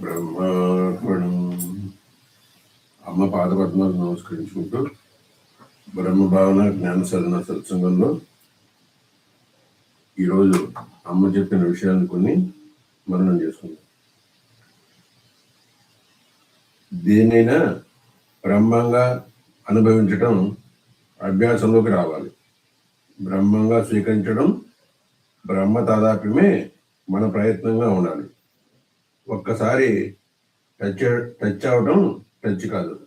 బ్రహ్మార్పణం. అమ్మ పాదపద్మాలు నమస్కరించుకుంటూ బ్రహ్మ భావన జ్ఞాన సాధన సత్సంగంలో ఈరోజు అమ్మ చెప్పిన విషయాలను కొన్ని మననం చేసుకుందాం. దేనైనా బ్రహ్మంగా అనుభవించటం అభ్యాసంలోకి రావాలి. బ్రహ్మంగా స్వీకరించడం బ్రహ్మ తాదాప్యమే మన ప్రయత్నంగా ఉండాలి. ఒక్కసారి టచ్ టచ్ అవడం టచ్ కాదు.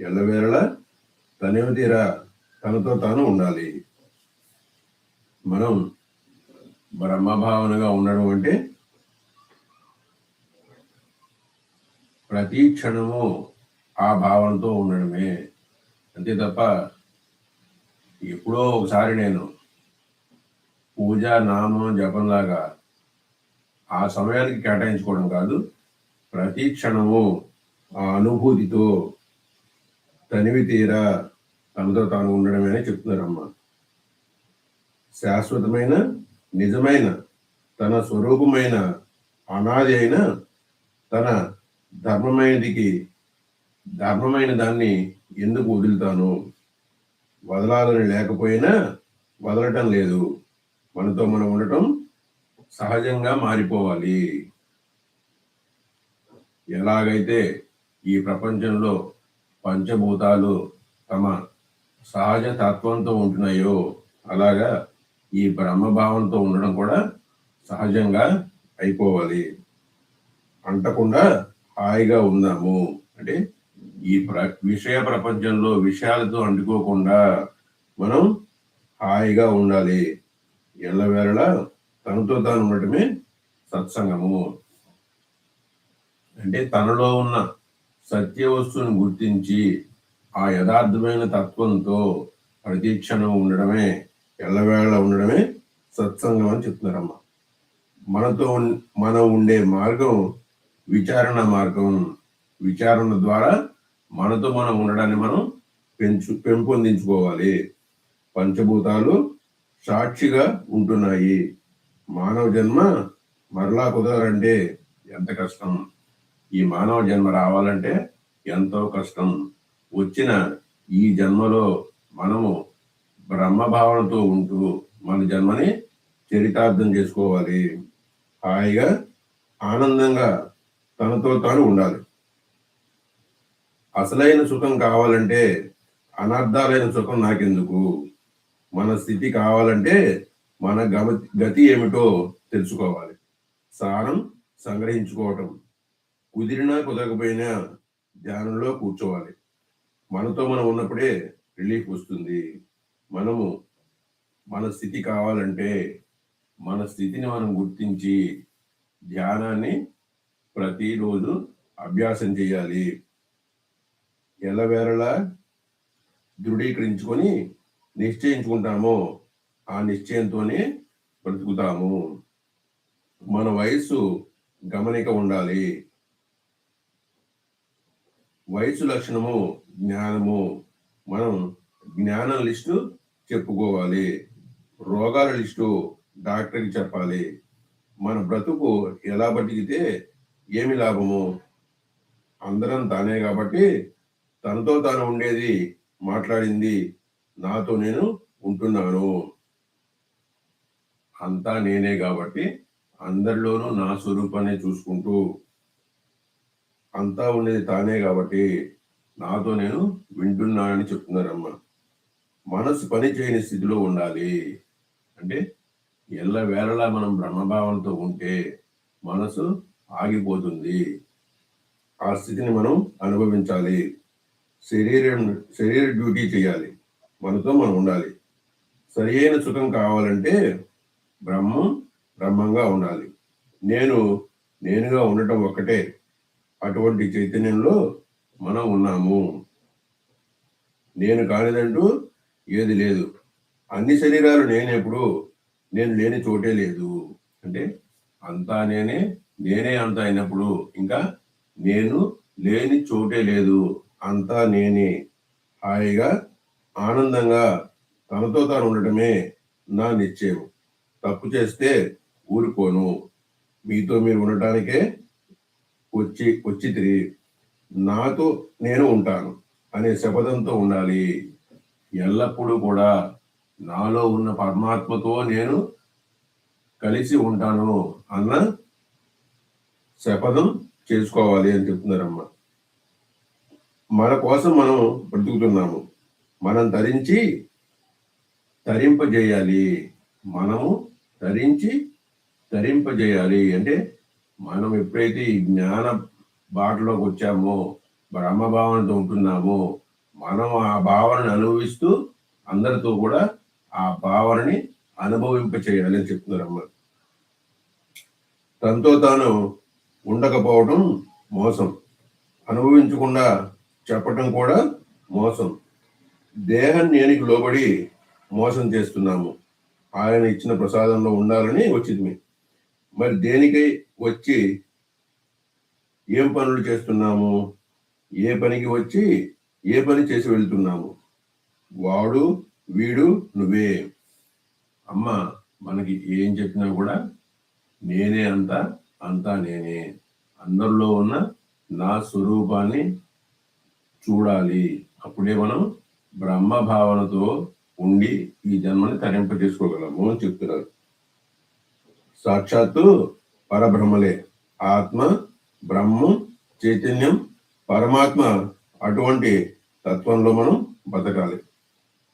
ఎల్లవేళలా తనేమి తీరా తనతో తాను ఉండాలి. మనం బ్రహ్మభావనగా ఉండడం అంటే ప్రతి క్షణము ఆ భావనతో ఉండడమే. అంతే తప్ప ఎప్పుడో ఒకసారి నేను పూజ నామం జపంలాగా ఆ సమయానికి కేటాయించుకోవడం కాదు ప్రతి క్షణము ఆ అనుభూతితో తనివి తీరా తనతో తాను ఉండడమే అని చెప్తున్నారమ్మ. శాశ్వతమైన నిజమైన తన స్వరూపమైన అనాది అయిన తన ధర్మమైనదికి ధర్మమైన దాన్ని ఎందుకు వదులుతాను? వదలాలని లేకపోయినా వదలటం లేదు. మనతో మనం ఉండటం సహజంగా మారిపోవాలి. ఎలాగైతే ఈ ప్రపంచంలో పంచభూతాలు తమ సహజ తత్వంతో ఉంటున్నాయో అలాగా ఈ బ్రహ్మభావంతో ఉండడం కూడా సహజంగా అయిపోవాలి. అంటకుండా హాయిగా ఉందాము. అంటే ఈ ప్ర విషయ ప్రపంచంలో విషయాలతో అంటుకోకుండా మనం హాయిగా ఉండాలి. ఎల్లవేళలా తనతో తాను ఉండటమే సత్సంగము. అంటే తనలో ఉన్న సత్య వస్తువుని గుర్తించి ఆ యథార్థమైన తత్వంతో ప్రతీక్షణం ఉండడమే ఎల్లవేళ ఉండడమే సత్సంగం అని చెప్తున్నారమ్మ. మనతో ఉన్- మనం ఉండే మార్గం విచారణ మార్గం. విచారణ ద్వారా మనతో మనం ఉండడాన్ని మనం పెంచు పెంపొందించుకోవాలి. పంచభూతాలు సాక్షిగా ఉంటున్నాయి. మానవ జన్మ మరలా కుదరంటే ఎంత కష్టం? ఈ మానవ జన్మ రావాలంటే ఎంతో కష్టం. వచ్చిన ఈ జన్మలో మనము బ్రహ్మభావనతో ఉంటూ మన జన్మని చరితార్థం చేసుకోవాలి. హాయిగా ఆనందంగా తనతో తాను ఉండాలి. అసలైన సుఖం కావాలంటే అనర్థాలైన సుఖం నాకెందుకు? మన స్థితి కావాలంటే మన గమ గతి ఏమిటో తెలుసుకోవాలి. సారం సంగ్రహించుకోవటం. కుదిరినా కుదరకపోయినా ధ్యానంలో కూర్చోవాలి. మనతో మనం ఉన్నప్పుడే రిలీఫ్ వస్తుంది. మనము మన స్థితి కావాలంటే మన స్థితిని మనం గుర్తించి ధ్యానాన్ని ప్రతిరోజు అభ్యాసం చేయాలి. ఎల్లవేళలా దృఢీకరించుకొని నిశ్చయించుకుంటామో ఆ నిశ్చయంతోనే బ్రతుకుతాము. మన వయస్సు గమనిక ఉండాలి. వయసు లక్షణము జ్ఞానము మనం జ్ఞానం లిస్టు చెప్పుకోవాలి. రోగాల లిస్టు డాక్టర్కి చెప్పాలి. మన బ్రతుకు ఎలా బతికితే ఏమి లాభము? అందరం తానే కాబట్టి తనతో తాను ఉండేది మాట్లాడింది నాతో నేను ఉంటున్నాను. అంతా నేనే కాబట్టి అందరిలోనూ నా స్వరూపాన్ని చూసుకుంటూ అంతా ఉండేది తానే కాబట్టి నాతో నేను వింటున్నానని చెప్తున్నారమ్మ. మనసు పని చేయని స్థితిలో ఉండాలి. అంటే ఎల్ల వేళలా మనం బ్రహ్మభావంతో ఉంటే మనసు ఆగిపోతుంది. ఆ స్థితిని మనం అనుభవించాలి. శరీరం శరీర డ్యూటీ చేయాలి. మనతో మనం ఉండాలి. సరి అయిన సుఖం కావాలంటే బ్రహ్మం బ్రహ్మంగా ఉండాలి. నేను నేనుగా ఉండటం ఒక్కటే. అటువంటి చైతన్యంలో మనం ఉన్నాము. నేను కానిదంటూ ఏది లేదు. అన్ని శరీరాలు నేనెప్పుడు నేను లేని చోటే లేదు. అంటే అంతా నేనే నేనే అంత అయినప్పుడు. ఇంకా నేను లేని చోటే లేదు. అంతా నేనే. హాయిగా ఆనందంగా తనతో తాను ఉండటమే నా నిశ్చయం. తప్పు చేస్తే ఊరుకోను. మీతో మీరు ఉండటానికే వచ్చి వచ్చి తిరిగి నాతో నేను ఉంటాను అనే శపథంతో ఉండాలి. ఎల్లప్పుడూ కూడా నాలో ఉన్న పరమాత్మతో నేను కలిసి ఉంటాను అన్న శపథం చేసుకోవాలి అని చెప్తున్నారమ్మ. మన కోసం మనం బ్రతుకుతున్నాము. మనం ధరించి తరింపజేయాలి. మనము తరించి తరింపజేయాలి. అంటే మనం ఎప్పుడైతే ఈ జ్ఞాన బాటలోకి వచ్చామో బ్రహ్మ భావనతో ఉంటున్నామో మనం ఆ భావనని అనుభవిస్తూ అందరితో కూడా ఆ భావనని అనుభవింప చేయాలి అని చెప్తున్నారమ్మ తనతో తాను ఉండకపోవడం మోసం. అనుభవించకుండా చెప్పటం కూడా మోసం. దేహం నేనికి లోబడి మోసం చేస్తున్నాము? ఆయన ఇచ్చిన ప్రసాదంలో ఉండాలని వచ్చింది. మరి దేనికై వచ్చి ఏం పనులు చేస్తున్నాము? ఏ పనికి వచ్చి ఏ పని చేసి వెళ్తున్నాము? వాడు వీడు నువ్వే. అమ్మ మనకి ఏం చెప్పినా కూడా నేనే అంతా అంతా నేనే. అందరిలో ఉన్న నా స్వరూపాన్ని చూడాలి. అప్పుడే మనం బ్రహ్మ భావనతో ఉండి ఈ జన్మని తరింప చేసుకోగలము అని చెప్తున్నారు. సాక్షాత్తు పరబ్రహ్మలే. ఆత్మ బ్రహ్మం చైతన్యం పరమాత్మ అటువంటి తత్వంలో మనం బతకాలి.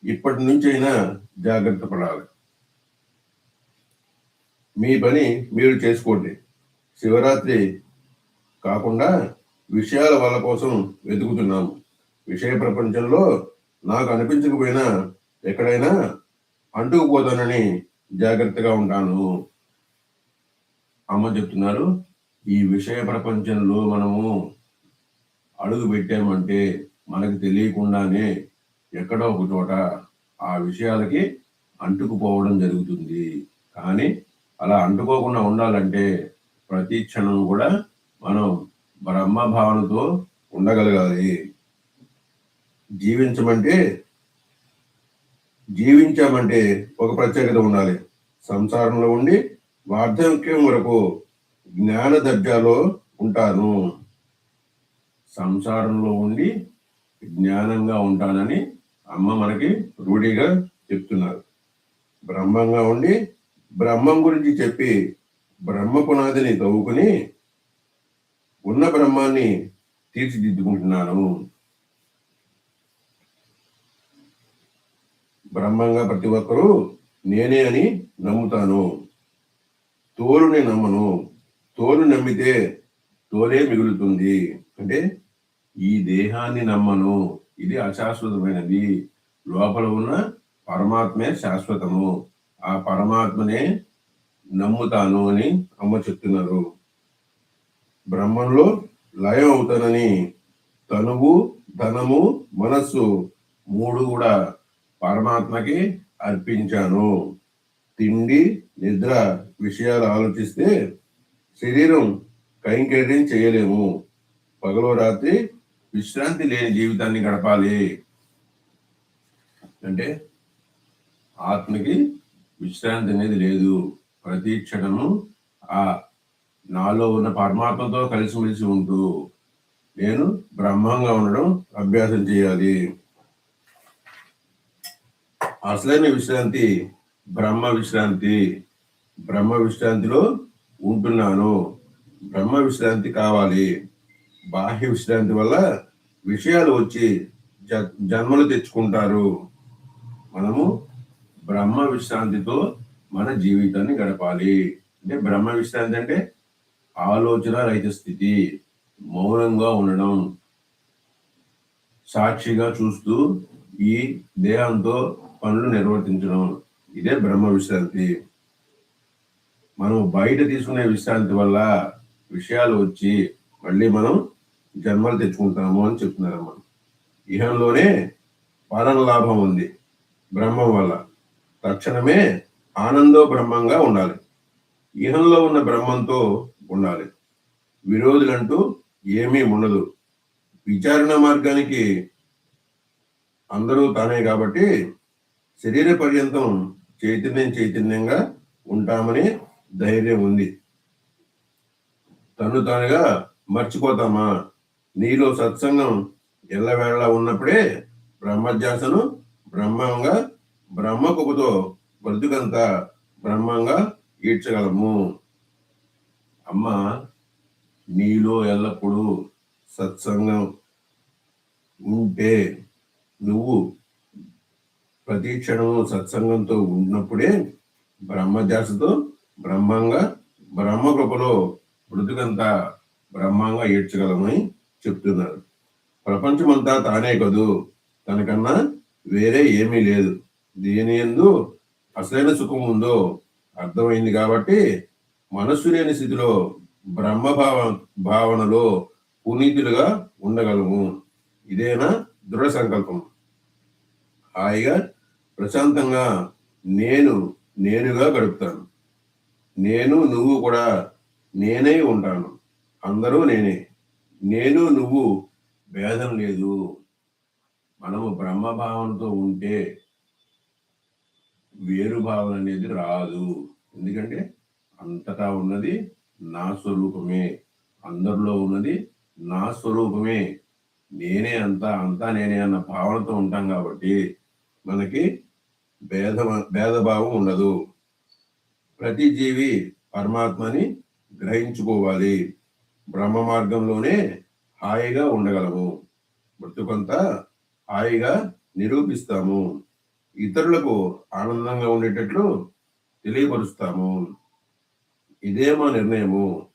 ఇప్పటి నుంచి అయినా జాగ్రత్త పడాలి. మీ పని మీరు చేసుకోండి. శివరాత్రి కాకుండా విషయాల వాళ్ళ కోసం వెతుకుతున్నాము. విషయ ప్రపంచంలో నాకు అనిపించకపోయినా ఎక్కడైనా అంటుకుపోతానని జాగ్రత్తగా ఉంటాను. అమ్మ చెప్తున్నారు ఈ విషయ ప్రపంచంలో మనము అడుగు పెట్టామంటే మనకు తెలియకుండానే ఎక్కడో ఒక చోట ఆ విషయాలకి అంటుకుపోవడం జరుగుతుంది. కానీ అలా అంటుకోకుండా ఉండాలంటే ప్రతి క్షణం కూడా మనం బ్రహ్మ భావనతో ఉండగలగాలి. జీవించమంటే జీవించామంటే ఒక ప్రత్యేకత ఉండాలి. సంసారంలో ఉండి వార్ధక్యం వరకు జ్ఞాన దర్జాలో ఉంటాను. సంసారంలో ఉండి జ్ఞానంగా ఉంటానని అమ్మ మనకి రూఢిగా చెప్తున్నారు. బ్రహ్మంగా ఉండి బ్రహ్మం గురించి చెప్పి బ్రహ్మ పునాదిని తవ్వుకుని ఉన్న బ్రహ్మాన్ని తీర్చిదిద్దుకుంటున్నాను. బ్రహ్మంగా ప్రతి ఒక్కరూ నేనే అని నమ్ముతాను. తోలుని నమ్మను. తోలు నమ్మితే తోలే మిగులుతుంది. అంటే ఈ దేహాన్ని నమ్మను. ఇది అశాశ్వతమైనది. లోపల ఉన్న పరమాత్మే శాశ్వతము. ఆ పరమాత్మనే నమ్ముతాను అని అమ్మ చెప్తున్నారు. బ్రహ్మంలో లయం అవుతానని తనువు ధనము మనస్సు మూడు కూడా పరమాత్మకి అర్పించాను. తిండి నిద్ర విషయాలు ఆలోచిస్తే శరీరం కైంకర్యం చేయలేము. పగలో రాత్రి విశ్రాంతి లేని జీవితాన్ని గడపాలి. అంటే ఆత్మకి విశ్రాంతి అనేది లేదు. ప్రతి క్షణము ఆ నాలో ఉన్న పరమాత్మతో కలిసిమెలిసి ఉంటూ నేను బ్రహ్మంగా ఉండడం అభ్యాసం చేయాలి. అసలైన విశ్రాంతి బ్రహ్మ విశ్రాంతి బ్రహ్మ విశ్రాంతిలో ఉంటున్నాను. బ్రహ్మ విశ్రాంతి కావాలి. బాహ్య విశ్రాంతి వల్ల విషయాలు వచ్చి జ- జన్మలు తెచ్చుకుంటారు. మనము బ్రహ్మ విశ్రాంతితో మన జీవితాన్ని గడపాలి. అంటే బ్రహ్మ విశ్రాంతి అంటే ఆలోచన రహిత స్థితి మౌనంగా ఉండడం. సాక్షిగా చూస్తూ ఈ దేహంతో పనులు నిర్వర్తించడం. ఇదే బ్రహ్మ విశ్రాంతి. మనం బయట తీసుకునే విశ్రాంతి వల్ల విషయాలు వచ్చి మళ్ళీ మనం జన్మలు తెచ్చుకుంటాము అని చెప్తున్నారు మనం ఇహంలోనే పరం లాభం ఉంది. బ్రహ్మం వల్ల తక్షణమే ఆనందో బ్రహ్మంగా ఉండాలి. ఇహంలో ఉన్న బ్రహ్మంతో ఉండాలి. విరోధులంటూ ఏమీ ఉండదు. విచారణ మార్గానికి అందరూ తానే కాబట్టి శరీర పర్యంతం చైతన్యం చైతన్యంగా ఉంటామని ధైర్యం ఉంది. తను తానుగా మర్చిపోతామా? నీలో సత్సంగం ఎల్లవేళ ఉన్నప్పుడే బ్రహ్మధ్యాసను బ్రహ్మంగా బ్రహ్మకుపుతో బ్రతుకంతా బ్రహ్మంగా ఈడ్చగలము. అమ్మ నీలో ఎల్లప్పుడూ సత్సంగం ఉంటే నువ్వు ప్రతి క్షణము సత్సంగంతో ఉన్నప్పుడే బ్రహ్మధ్యాసతో బ్రహ్మంగా బ్రహ్మకృపలో మృదుకంతా బ్రహ్మంగా ఏడ్చగలమని చెప్తున్నారు. ప్రపంచమంతా తానే కదూ? తనకన్నా వేరే ఏమీ లేదు. దేని ఎందు అసలైన సుఖం ఉందో అర్థమైంది కాబట్టి మనస్సు లేని స్థితిలో బ్రహ్మభావ భావనలో పునీతులుగా ఉండగలము. ఇదేనా దృఢ సంకల్పం. హాయిగా ప్రశాంతంగా నేను నేనుగా గడుపుతాను. నేను నువ్వు కూడా నేనే ఉంటాను. అందరూ నేనే. నేను నువ్వు భేదం లేదు. మనము బ్రహ్మభావంతో ఉంటే వేరు భావన అనేది రాదు. ఎందుకంటే అంతటా ఉన్నది నా స్వరూపమే. అందరిలో ఉన్నది నా స్వరూపమే. నేనే అంతా అంతా నేనే అన్న భావనతో ఉంటాం కాబట్టి మనకి భేద భేదభావం ఉండదు. ప్రతి జీవి పరమాత్మని గ్రహించుకోవాలి. బ్రహ్మ మార్గంలోనే హాయిగా ఉండగలము. బ్రతుకంతా హాయిగా నిరూపిస్తాము. ఇతరులకు ఆనందంగా ఉండేటట్లు తెలియపరుస్తాము. ఇదే మా నిర్ణయము.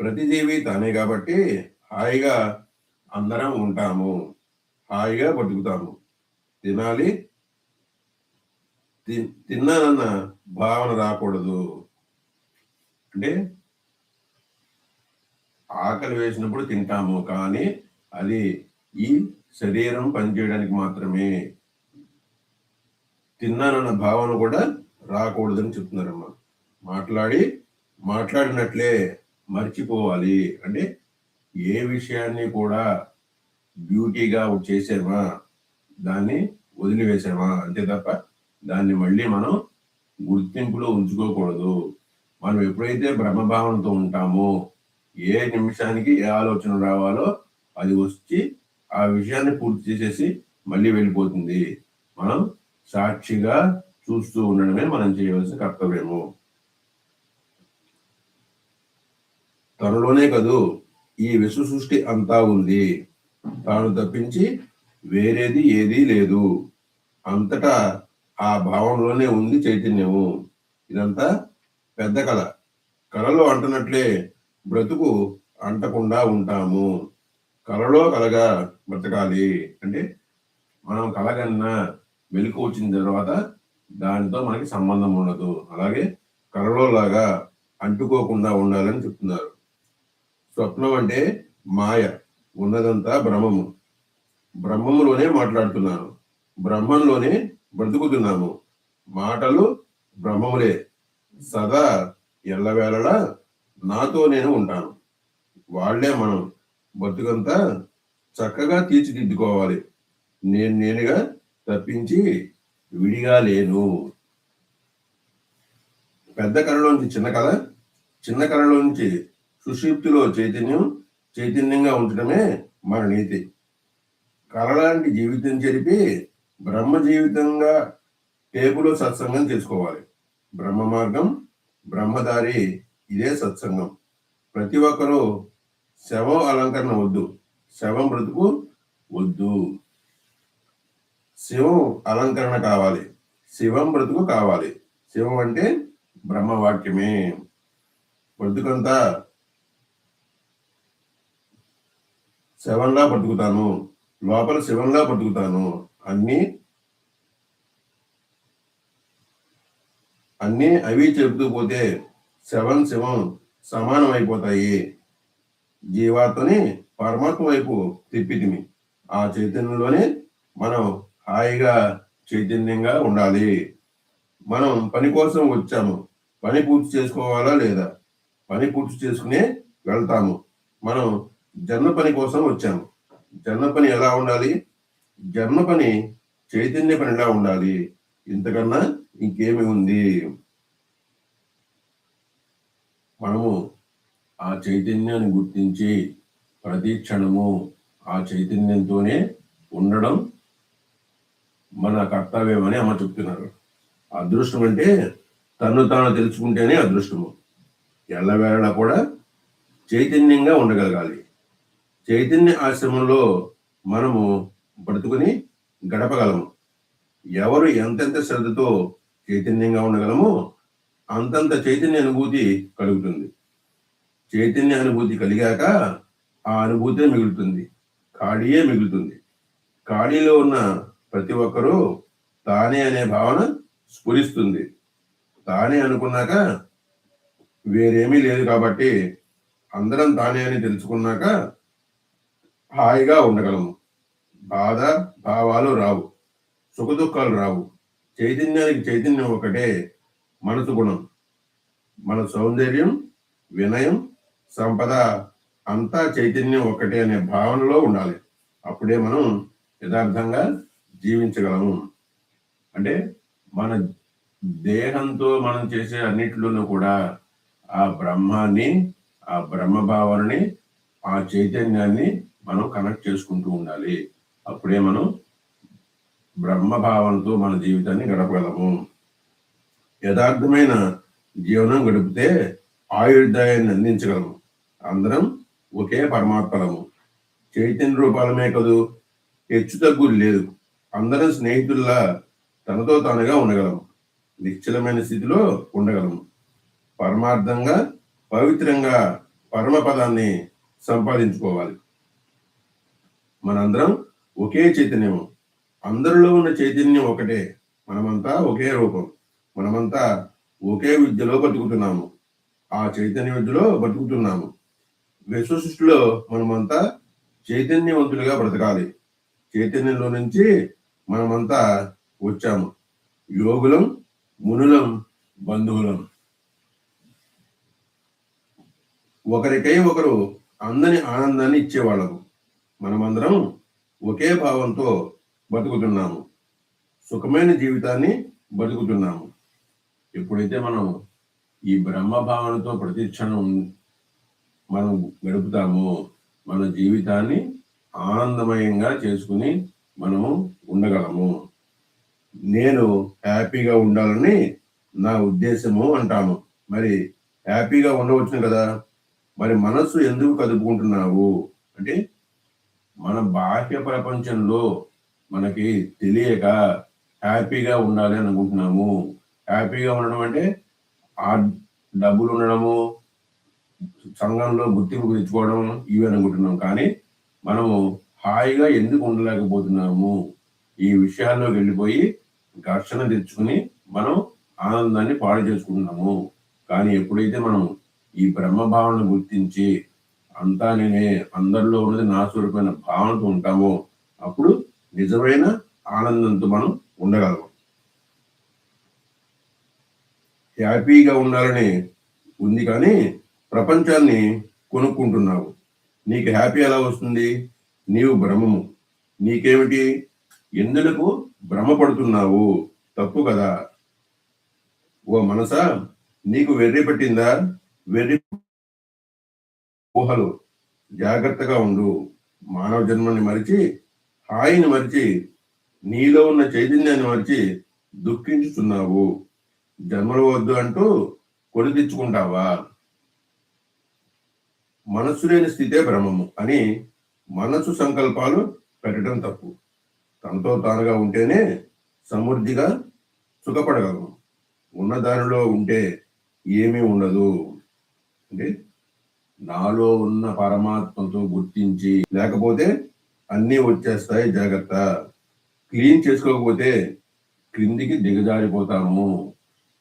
ప్రతి జీవి తానే కాబట్టి హాయిగా అందరం ఉంటాము. హాయిగా బతుకుతాము. తినాలి తిన్నానన్న భావన రాకూడదు. అంటే ఆకలి వేసినప్పుడు తింటాము కానీ అది ఈ శరీరం పనిచేయడానికి మాత్రమే. తిన్నానన్న భావన కూడా రాకూడదని చెప్తున్నారమ్మ. మాట్లాడి మాట్లాడినట్లే మర్చిపోవాలి. అంటే ఏ విషయాన్ని కూడా డ్యూటీగా చేసామా దాన్ని వదిలివేసామా అంతే తప్ప దాన్ని మళ్ళీ మనం గుర్తింపులో ఉంచుకోకూడదు. మనం ఎప్పుడైతే బ్రహ్మభావనతో ఉంటామో ఏ నిమిషానికి ఏ ఆలోచన రావాలో అది వచ్చి ఆ విషయాన్ని పూర్తి చేసేసి మళ్ళీ వెళ్ళిపోతుంది. మనం సాక్షిగా చూస్తూ ఉండడమే మనం చేయవలసిన కర్తవ్యము. తనలోనే కదూ ఈ విశ్వ సృష్టి అంతా ఉంది. తాను తప్పించి వేరేది ఏదీ లేదు. అంతటా ఆ భావంలోనే ఉంది చైతన్యము. ఇదంతా పెద్ద కళ. కళలో అంటున్నట్లే బ్రతుకు అంటకుండా ఉంటాము. కళలో కలగా బ్రతకాలి. అంటే మనం కలగన్నా వెలుకు వచ్చిన తర్వాత దానితో మనకి సంబంధం ఉండదు. అలాగే కళలో లాగా అంటుకోకుండా ఉండాలని చెప్తున్నారు. స్వప్నం అంటే మాయ ఉన్నదంతా బ్రహ్మము. బ్రహ్మములోనే మాట్లాడుతున్నాను బ్రహ్మంలోనే బ్రతుకుతున్నాము. మాటలు బ్రహ్మములే సదా ఎల్లవేళలా నాతో నేను ఉంటాను. వాళ్ళే మనం. బ్రతుకంతా చక్కగా తీర్చిదిద్దుకోవాలి. నేను నేనుగా తప్పించి విడిగా లేను. పెద్ద కళలోంచి చిన్న కళ చిన్న కళలోంచి సుషిప్తిలో చైతన్యం చైతన్యంగా ఉండటమే మన నీతి. కళలాంటి జీవితం జరిపి బ్రహ్మ జీవితంగా టేపులో సత్సంగం చేసుకోవాలి. బ్రహ్మ మార్గం బ్రహ్మదారి ఇదే సత్సంగం. ప్రతి ఒక్కరూ శవం అలంకరణ వద్దు. శవం బ్రతుకు వద్దు. శివం అలంకరణ కావాలి. శివం బ్రతుకు కావాలి. శివం అంటే బ్రహ్మవాక్యమే. బ్రతుకంతా శవంలా బ్రతుకుతాను లోపల శివంలా బ్రతుకుతాను అన్నీ అన్నీ అవి చెబుతూ పోతే శవం శివం సమానం అయిపోతాయి జీవాత్మని పరమాత్మ వైపు తిప్పితిమి. ఆ చైతన్యంలోనే మనం హాయిగా చైతన్యంగా ఉండాలి. మనం పని కోసం వచ్చాము. పని పూర్తి చేసుకోవాలా లేదా? పని పూర్తి చేసుకునే వెళ్తాము. మనం జన్మ పని కోసం వచ్చాము. జన్మ పని ఎలా ఉండాలి? జన్మ పని చైతన్య పనిలా ఉండాలి. ఇంతకన్నా ఇంకేమి ఉంది? మనము ఆ చైతన్యాన్ని గుర్తించి ప్రతి క్షణము ఆ చైతన్యంతోనే ఉండడం మన కర్తవ్యమని అమ్మ చెప్తున్నారు. అదృష్టం అంటే తను తాను తెలుసుకుంటేనే అదృష్టము. ఎల్లవేళ కూడా చైతన్యంగా ఉండగలగాలి. చైతన్య ఆశ్రమంలో మనము బ్రతుకుని గడపగలము. ఎవరు ఎంతెంత శ్రద్ధతో చైతన్యంగా ఉండగలమో అంతంత చైతన్య అనుభూతి కలుగుతుంది. చైతన్య అనుభూతి కలిగాక ఆ అనుభూతే మిగులుతుంది. ఖాళీయే మిగులుతుంది. ఖాళీలో ఉన్న ప్రతి ఒక్కరూ తానే అనే భావన స్ఫురిస్తుంది. తానే అనుకున్నాక వేరేమీ లేదు కాబట్టి అందరం తానే అని తెలుసుకున్నాక హాయిగా ఉండగలము. బాధ భావాలు రావు. సుఖ దుఃఖాలు రావు. చైతన్యానికి చైతన్యం ఒకటే మనసు గుణం. మన సౌందర్యం వినయం సంపద అంతా చైతన్యం ఒకటే అనే భావనలో ఉండాలి. అప్పుడే మనం యథార్థంగా జీవించగలము. అంటే మన దేహంతో మనం చేసే అన్నిటిలోనూ కూడా ఆ బ్రహ్మాన్ని ఆ బ్రహ్మ భావనని ఆ చైతన్యాన్ని మనం కనెక్ట్ చేసుకుంటూ ఉండాలి. అప్పుడే మనం బ్రహ్మభావంతో మన జీవితాన్ని గడపగలము. యథార్థమైన జీవనం గడిపితే ఆయుర్దాయాన్ని అందించగలము. అందరం ఒకే పరమాత్మలము. చైతన్య రూపాలమే కదూ. హెచ్చు తగ్గులు లేదు. అందరం స్నేహితుల్లా తనతో తానుగా ఉండగలము. నిశ్చలమైన స్థితిలో ఉండగలము. పరమార్థంగా పవిత్రంగా పరమపదాన్ని సంపాదించుకోవాలి. మనందరం ఒకే చైతన్యము. అందరిలో ఉన్న చైతన్యం ఒకటే. మనమంతా ఒకే రూపం. మనమంతా ఒకే విద్యలో బతుకుతున్నాము. ఆ చైతన్య విద్యలో బతుకుతున్నాము. విశ్వసృష్టిలో మనమంతా చైతన్యవంతులుగా బ్రతకాలి. చైతన్యంలో నుంచి మనమంతా వచ్చాము. యోగులం మునులం బంధువులం. ఒకరికై ఒకరు అందని ఆనందాన్ని ఇచ్చేవాళ్ళము. మనమందరం ఒకే భావంతో బతుకుతున్నాము. సుఖమైన జీవితాన్ని బతుకుతున్నాము. ఎప్పుడైతే మనం ఈ బ్రహ్మ భావనతో ప్రతి క్షణం మనం గడుపుతామో మన జీవితాన్ని ఆనందమయంగా చేసుకుని మనము ఉండగలము. నేను హ్యాపీగా ఉండాలని నా ఉద్దేశము అంటాము మరి హ్యాపీగా ఉండవచ్చును కదా? మరి మనస్సు ఎందుకు కదుపుకుంటున్నావు? అంటే మన బాహ్య ప్రపంచంలో మనకి తెలియక హ్యాపీగా ఉండాలి అని అనుకుంటున్నాము. హ్యాపీగా ఉండడం అంటే ఆ డబ్బులు ఉండడము సంఘంలో గుర్తింపు తెచ్చుకోవడం ఇవి అనుకుంటున్నాం. కానీ మనము హాయిగా ఎందుకు ఉండలేకపోతున్నాము? ఈ విషయాల్లోకి వెళ్ళిపోయి ఘర్షణ తెచ్చుకుని మనం ఆనందాన్ని పాడు చేసుకుంటున్నాము. కానీ ఎప్పుడైతే మనం ఈ బ్రహ్మ భావనను గుర్తించి అంతా నేనే అందరిలో ఉన్నది నా స్వరూపమైన భావనతో ఉంటామో అప్పుడు నిజమైన ఆనందంతో మనం ఉండగలం హ్యాపీగా ఉండాలని ఉంది కానీ ప్రపంచాన్ని కొనుక్కుంటున్నావు. నీకు హ్యాపీ ఎలా వస్తుంది? నీవు భ్రమము. నీకేమిటి? ఎందులకు భ్రమపడుతున్నావు? తప్పు కదా. ఓ మనసా నీకు వెర్రి పట్టిందా? వెర్రి ఊహలు. జాగ్రత్తగా ఉండు. మానవ జన్మని మరిచి హాయిని మరిచి నీలో ఉన్న చైతన్యాన్ని మరిచి దుఃఖించుతున్నావు జన్మలు వద్దు అంటూ కొని తెచ్చుకుంటావా? మనస్సు లేని స్థితే భ్రమము అని మనసు సంకల్పాలు పెట్టడం తప్పు. తనతో తానుగా ఉంటేనే సమృద్ధిగా సుఖపడగలము. ఉన్న దానిలో ఉంటే ఏమీ ఉండదు. అంటే నాలో ఉన్న పరమాత్మతో గుర్తించి లేకపోతే అన్నీ వచ్చేస్తాయి జాగ్రత్త. క్లీన్ చేసుకోకపోతే క్రిందికి దిగజారిపోతాము.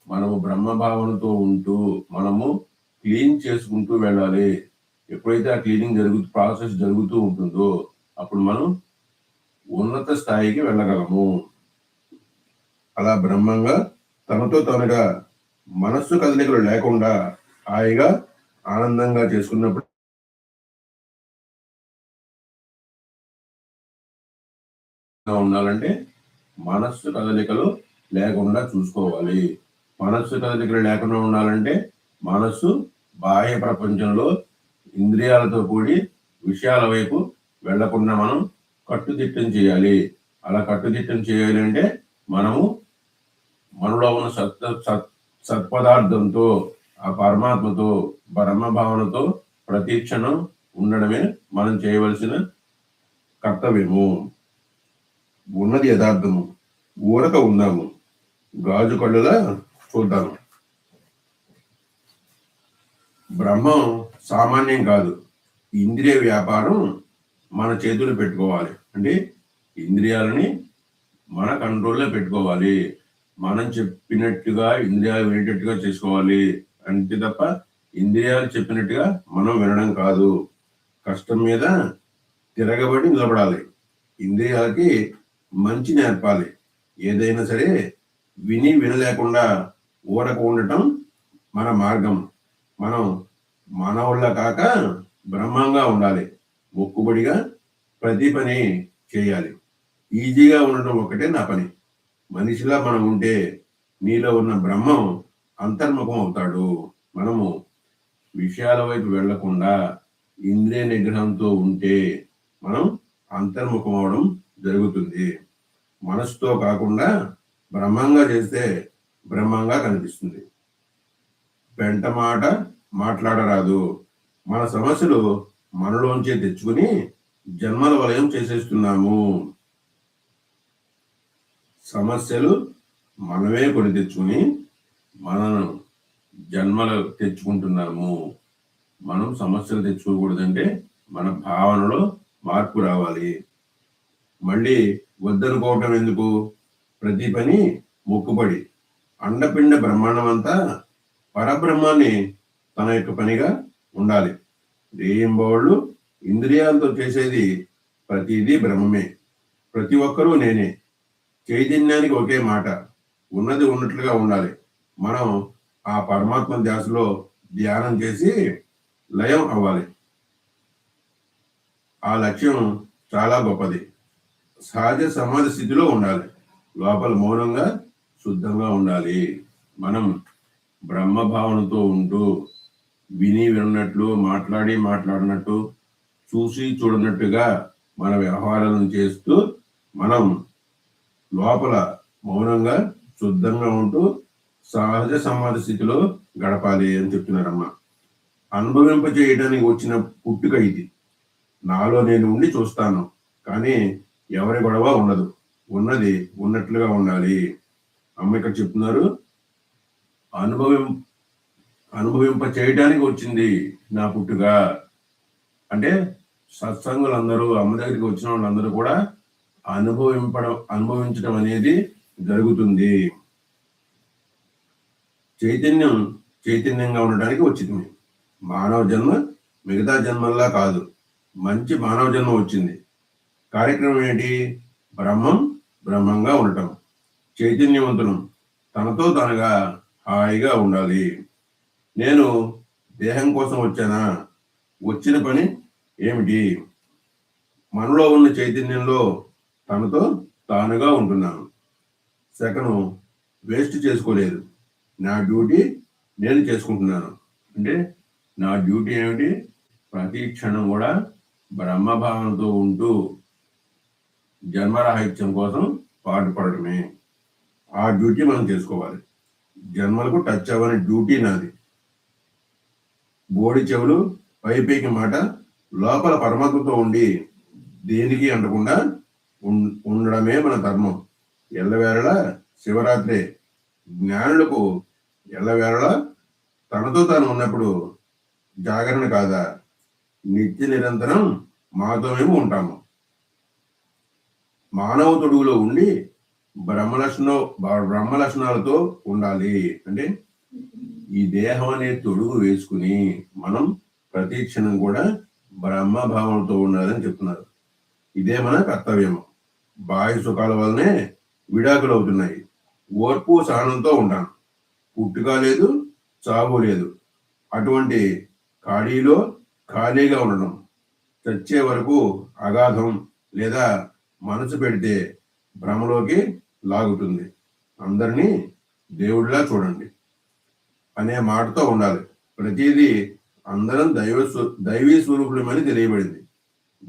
మనము బ్రహ్మ భావనతో ఉంటూ మనము క్లీన్ చేసుకుంటూ వెళ్ళాలి. ఎప్పుడైతే ఆ క్లీనింగ్ జరుగుతూ ప్రాసెస్ జరుగుతూ ఉంటుందో అప్పుడు మనం ఉన్నత స్థాయికి వెళ్ళగలము. అలా బ్రహ్మంగా తనతో తనగా మనస్సు కదలికలు లేకుండా హాయిగా ఆనందంగా చేసుకున్నప్పుడు ఉండాలంటే మనస్సు కదలికలు లేకుండా చూసుకోవాలి. మనస్సు కదలికలు లేకుండా ఉండాలంటే మనస్సు బాహ్య ప్రపంచంలో ఇంద్రియాలతో కూడి విషయాల వైపు వెళ్ళకుండా మనం కట్టుదిట్టం చేయాలి. అలా కట్టుదిట్టం చేయాలి అంటే మనము మనలో ఉన్న సత్ సత్ సత్పదార్థంతో ఆ పరమాత్మతో బ్రహ్మ భావనతో ప్రతీక్షణం ఉండడమే మనం చేయవలసిన కర్తవ్యము. ఉన్నది యథార్థము. ఊరక ఉందాము. గాజు కళ్ళులా చూద్దాము. బ్రహ్మం సామాన్యం కాదు. ఇంద్రియ వ్యాపారం మన చేతులు పెట్టుకోవాలి. అంటే ఇంద్రియాలని మన కంట్రోల్లో పెట్టుకోవాలి. మనం చెప్పినట్టుగా ఇంద్రియాలు వినేటట్టుగా చేసుకోవాలి. అంతే తప్ప ఇంద్రియాలు చెప్పినట్టుగా మనం వినడం కాదు. కష్టం మీద తిరగబడి నిలబడాలి. ఇంద్రియాలకి మంచి నేర్పాలి. ఏదైనా సరే విని వినలేకుండా ఊరక ఉండటం మన మార్గం. మనం మానవుళ్ళ కాక బ్రహ్మంగా ఉండాలి. మొక్కుబడిగా ప్రతి పని చేయాలి. ఈజీగా ఉండడం ఒకటే నా పని. మనిషిలా మనం ఉంటే నీలో ఉన్న బ్రహ్మం అంతర్ముఖం అవుతాడు. మనము విషయాల వైపు వెళ్ళకుండా ఇంద్రియ నిగ్రహంతో ఉంటే మనం అంతర్ముఖం అవడం జరుగుతుంది. మనసుతో కాకుండా బ్రహ్మంగా చేస్తే బ్రహ్మంగా కనిపిస్తుంది. పెంట మాట మాట్లాడరాదు. మన సమస్యలు మనలోంచే తెచ్చుకుని జన్మల వలయం చేసేస్తున్నాము. సమస్యలు మనమే కొని తెచ్చుకుని మనను జన్మలు తెచ్చుకుంటున్నాము. మనం సమస్యలు తెచ్చుకోకూడదంటే మన భావనలో మార్పు రావాలి. మళ్ళీ వద్దనుకోవటం ఎందుకు? ప్రతి పని మొక్కుబడి. అండపిండ బ్రహ్మాండం అంతా పరబ్రహ్మాన్ని తన యొక్క పనిగా ఉండాలి. రేయింబోళ్ళు ఇంద్రియాలతో చేసేది ప్రతిదీ బ్రహ్మమే. ప్రతి ఒక్కరూ నేనే. చైతన్యానికి ఒకే మాట. ఉన్నది ఉన్నట్లుగా ఉండాలి. మనం ఆ పరమాత్మ ధ్యాసలో ధ్యానం చేసి లయం అవ్వాలి. ఆ లక్ష్యం చాలా గొప్పది. సహజ సమాధి స్థితిలో ఉండాలి. లోపల మౌనంగా శుద్ధంగా ఉండాలి. మనం బ్రహ్మ భావనతో ఉంటూ విని విన్నట్లు మాట్లాడి మాట్లాడినట్టు చూసి చూడనట్టుగా మన వ్యవహారాలను చేస్తూ మనం లోపల మౌనంగా శుద్ధంగా ఉంటూ సహజ సమాధి స్థితిలో గడపాలి అని చెప్తున్నారమ్మ. అనుభవింప చేయడానికి వచ్చిన పుట్టుక ఇది. నాలో నేను ఉండి చూస్తాను. కానీ ఎవరి గొడవ ఉండదు. ఉన్నది ఉన్నట్లుగా ఉండాలి. అమ్మ ఇక్కడ చెప్తున్నారు అనుభవిం అనుభవింప చేయడానికి వచ్చింది నా పుట్టుక. అంటే సత్సంగులందరూ అమ్మ దగ్గరికి వచ్చిన వాళ్ళందరూ కూడా అనుభవింపడం అనుభవించడం అనేది జరుగుతుంది. చైతన్యం చైతన్యంగా ఉండడానికి వచ్చింది. మానవ జన్మ మిగతా జన్మల్లా కాదు. మంచి మానవ జన్మ వచ్చింది. కార్యక్రమం ఏంటి? బ్రహ్మం బ్రహ్మంగా ఉండటం. చైతన్యవంతులం తనతో తనగా హాయిగా ఉండాలి. నేను దేహం కోసం వచ్చానా? వచ్చిన పని ఏమిటి? మనలో ఉన్న చైతన్యంలో తనతో తానుగా ఉంటున్నాను. సెకను వేస్ట్ చేసుకోలేదు. నా డ్యూటీ నేను చేసుకుంటున్నాను. అంటే నా డ్యూటీ ఏమిటి? ప్రతి క్షణం కూడా బ్రహ్మభావనతో ఉంటూ జన్మరాహిత్యం కోసం పాటుపడటమే. ఆ డ్యూటీ మనం చేసుకోవాలి. జన్మలకు టచ్ అవ్వని డ్యూటీ నాది. బోడి చెవులు పైపైకి మాట లోపల పరమాత్మతో ఉండి దేనికి అంటకుండా ఉండడమే మన ధర్మం. ఎల్లవేళ శివరాత్రి జ్ఞానులకు ఎల్లవేళ తనతో తాను ఉన్నప్పుడు జాగరణ కాదా? నిత్య నిరంతరం మాతో మేము ఉంటాము. మానవ తొడుగులో ఉండి బ్రహ్మలక్షణ బ్రహ్మలక్షణాలతో ఉండాలి. అంటే ఈ దేహం అనే తొడుగు వేసుకుని మనం ప్రతి క్షణం కూడా బ్రహ్మ భావంతో ఉండాలని చెప్తున్నారు. ఇదే మన కర్తవ్యం బాహ్య సుఖాల వల్లనే విడాకులు అవుతున్నాయి. ఓర్పు సహనంతో ఉంటాను. పుట్టుక లేదు చావు లేదు. అటువంటి ఖాళీలో ఖాళీగా ఉండడం చచ్చే వరకు అగాధం లేదా మనసు పెడితే భ్రమలోకి లాగుతుంది. అందరినీ దేవుడిలా చూడండి. అనే మాటతో ఉండాలి. ప్రతిదీ అందరం దైవ స్వ- దైవీ స్వరూపులమని తెలియబడింది.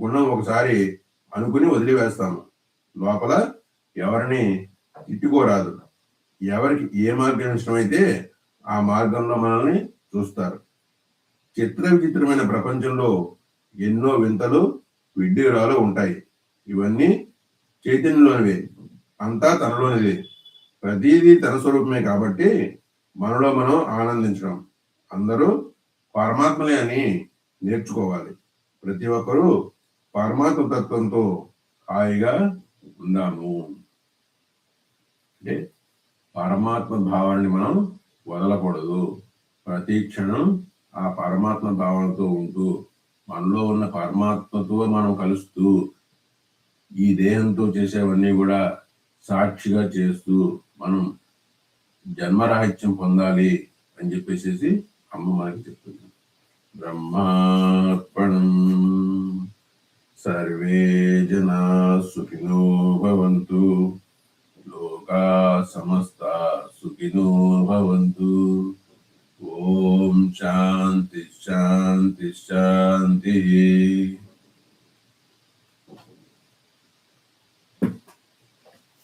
గుణం ఒకసారి అనుకుని వదిలివేస్తాము. లోపల ఎవరిని తిట్టుకోరాదు. ఎవరికి ఏ మార్గం ఇష్టమైతే ఆ మార్గంలో మనల్ని చూస్తారు. చిత్ర విచిత్రమైన ప్రపంచంలో ఎన్నో వింతలు విడ్డూరాలు ఉంటాయి. ఇవన్నీ చైతన్యంలోనివే. అంతా తనలోనిదే. ప్రతిదీ తన స్వరూపమే కాబట్టి మనలో మనం ఆనందించడం. అందరూ పరమాత్మలే అని నేర్చుకోవాలి. ప్రతి ఒక్కరూ పరమాత్మ తత్వంతో హాయిగా ఉందాము. అంటే పరమాత్మ భావాన్ని మనం వదలకూడదు. ప్రతి క్షణం ఆ పరమాత్మ భావనతో ఉంటూ మనలో ఉన్న పరమాత్మతో మనం కలుస్తూ ఈ దేహంతో చేసేవన్నీ కూడా సాక్షిగా చేస్తూ మనం జన్మరాహిత్యం పొందాలి అని చెప్పేసి అమ్మ మనకి చెప్తుంది. బ్రహ్మార్పణం సర్వే జనా సుఖినో భవంతు. లోకా సమస్త సుఖినో భవంతు. ఓం శాంతి శాంతి శాంతి.